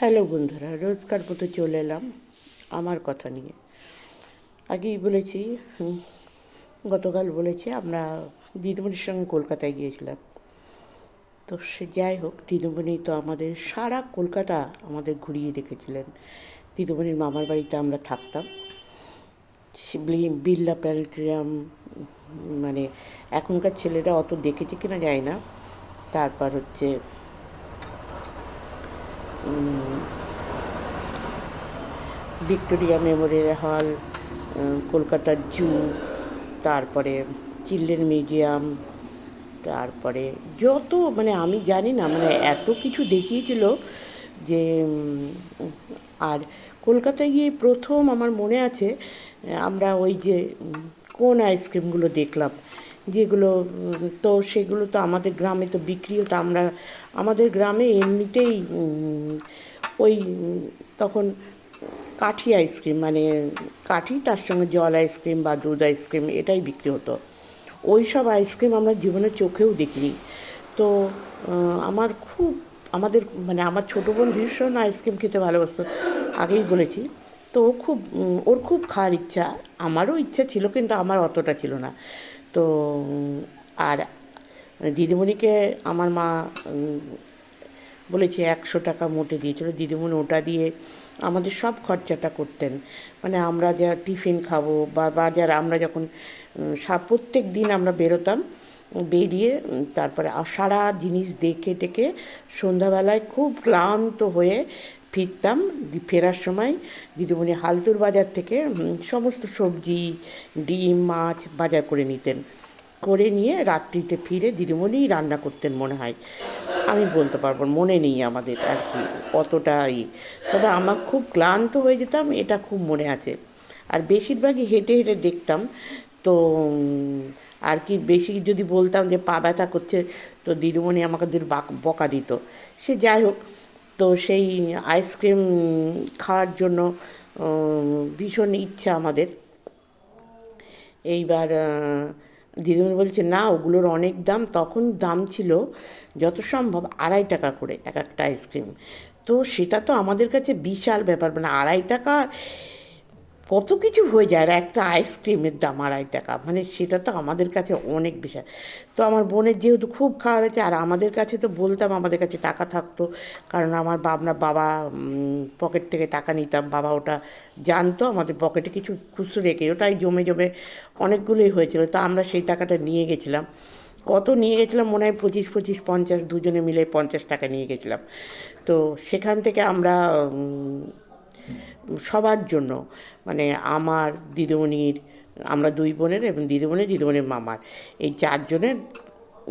Hello বন্ধুরা, রোজকার মতো চলে এলাম আমার কথা নিয়ে। আগেই বলেছি গতকাল বলেছি আমরা দিদিমণির সঙ্গে কলকাতায় গিয়েছিলাম। তো সে যাই হোক, দিদিমণি তো আমাদের সারা কলকাতা আমাদের ঘুরিয়ে রেখেছিলেন। দিদিমণির মামার বাড়িতে আমরা থাকতাম। বিড়লা প্ল্যানেটেরিয়াম মানে এখনকার ছেলেরা অত দেখেছে কিনা যায় না। তারপর হচ্ছে ভিক্টোরিয়া মেমোরিয়াল হল কলকাতার জু, তারপরে চিলড্রেন মিউজিয়াম, তারপরে যত মানে আমি জানি না মানে এত কিছু দেখিয়েছিল যে আর কলকাতায় গিয়ে প্রথম আমার মনে আছে, আমরা ওই যে কোন আইসক্রিমগুলো দেখলাম। যেগুলো, তো সেগুলো তো আমাদের গ্রামে তো বিক্রি হতো আমরা, আমাদের গ্রামে এমনিতেই ওই, তখন কাঠি আইসক্রিম মানে কাঠি, তার সঙ্গে জল আইসক্রিম বা দুধ আইসক্রিম এটাই বিক্রি হতো। ওই সব আইসক্রিম আমরা জীবনে চোখেও দেখিনি। তো আমার খুব, আমাদের মানে আমার ছোটো বোন ভীষণ আইসক্রিম খেতে ভালোবাসতো, আগেই বলেছি। তো ও খুব ওর খুব খাওয়ার ইচ্ছা, আমারও ইচ্ছা ছিল কিন্তু আমার অতটা ছিল না। তো, আর দিদিমণিকে আমার মা বলেছে একশো টাকা মোটে দিয়েছিল। দিদিমণি ওটা দিয়ে আমাদের সব খরচাটা করতেন। মানে আমরা যা টিফিন খাব বা বাজার, আমরা যখন প্রত্যেক দিন আমরা বেরোতাম, বেরিয়ে তারপরে সারা জিনিস দেখে টেকে সন্ধ্যাবেলায় খুব ক্লান্ত হয়ে ফিরতাম ফেরার সময় দিদিমণি হালতুর বাজার থেকে সমস্ত সবজি, ডিম, মাছ বাজার করে নিতেন। করে নিয়ে রাত্রিতে ফিরে দিদিমণিই রান্না করতেন মনে হয়। আমি বলতে পারব মনে নেই আমাদের আর কি, অতটাই। তবে আমার খুব ক্লান্ত হয়ে যেতাম, এটা খুব মনে আছে। আর বেশিরভাগই হেঁটে হেঁটে দেখতাম, তো আর কি বেশি যদি বলতাম যে, পা ব্যথা করছে তো দিদিমণি আমাদের বাক- বকা দিত। সে যাই হোক তো সেই আইসক্রিম খাওয়ার জন্য ভীষণ ইচ্ছা আমাদের। এইবার দিদিমণি বলছে, না, ওগুলোর অনেক দাম। তখন দাম ছিল যত সম্ভব আড়াই টাকা করে এক একটা আইসক্রিম তো সেটা তো আমাদের কাছে বিশাল ব্যাপার মানে আড়াই টাকা কত কিছু হয়ে যায় আর একটা আইসক্রিমের দাম আড়াই টাকা। মানে সেটা তো আমাদের কাছে অনেক বিষয়। তো আমার বোনের যেহেতু খুব খাওয়া হয়েছে, আর আমাদের কাছে তো বলতাম আমাদের কাছে টাকা থাকতো। কারণ আমার বাবনা বাবা পকেট থেকে টাকা নিতাম। বাবা ওটা জানতো, আমাদের পকেটে কিছু খুচরো রেখে, ওটাই জমে জমে অনেকগুলোই হয়েছিল। তো আমরা সেই টাকাটা নিয়ে গেছিলাম। কত নিয়ে গেছিলাম? মনে হয় পঁচিশ পঁচিশ, পঞ্চাশ, দুজনে মিলে পঞ্চাশ টাকা নিয়ে গেছিলাম। তো সেখান থেকে আমরা সবার জন্য। মানে আমার দিদিমণির, আমরা দুই বোনের এবং দিদিমণির দিদিমণির মামার। এই চারজনের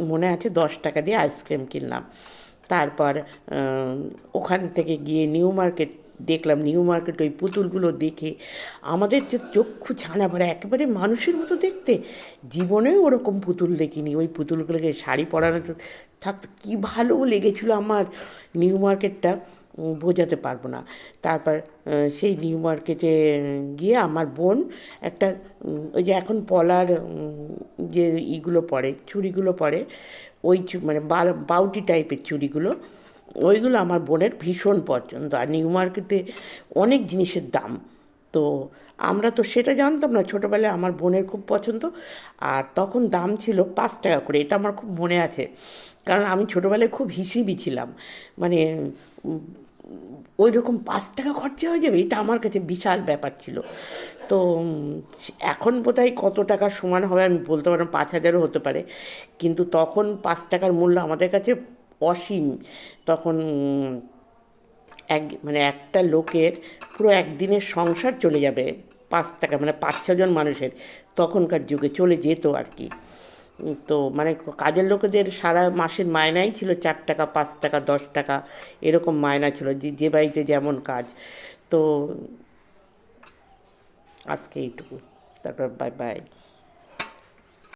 মনে আছে দশ টাকা দিয়ে আইসক্রিম কিনলাম। তারপর ওখান থেকে গিয়ে নিউ মার্কেট দেখলাম, নিউ মার্কেট ওই পুতুলগুলো দেখে আমাদের যে চক্ষু ছানা ভরা, একেবারে মানুষের মতো দেখতে। জীবনেও ওরকম পুতুল দেখিনি। ওই পুতুলগুলোকে শাড়ি পরানো থাকতো। কী ভালো লেগেছিলো আমার নিউ মার্কেটটা। বোঝাতে পারব না। তারপর সেই নিউ মার্কেটে গিয়ে আমার বোন একটা ওই যে এখন পলার যে ইগুলো পরে, চুড়িগুলো পরে, ওই মানে বাউটি টাইপের চুড়িগুলো, ওইগুলো আমার বোনের ভীষণ পছন্দ। আর নিউ মার্কেটে অনেক জিনিসের দাম। তো আমরা তো সেটা জানতাম না, ছোটোবেলায় আমার বোনের খুব পছন্দ। আর তখন দাম ছিল পাঁচ টাকা করে, এটা আমার খুব মনে আছে। কারণ আমি ছোটোবেলায় খুব হিসিবি ছিলাম। মানে ওই রকম পাঁচ টাকা খরচা হয়ে যাবে এটা আমার কাছে বিশাল ব্যাপার ছিল। তো এখন বোধহয় কত টাকা সমান হবে আমি বলতে পারব না, পাঁচ হাজারও হতে পারে। কিন্তু তখন পাঁচ টাকার মূল্য আমাদের কাছে অসীম। তখন এক মানে একটা লোকের পুরো একদিনের সংসার চলে যাবে পাঁচ টাকা মানে পাঁচ ছজন মানুষের তখনকার যুগে চলে যেত আর কি। তো মানে কাজের লোকেদের সারা মাসের মায়নাই ছিল চার টাকা, পাঁচ টাকা, দশ টাকা এরকম মায়না ছিল যে যে বাড়িতে যেমন কাজ। তো আজকে এইটুকু। তারপর বাই বাই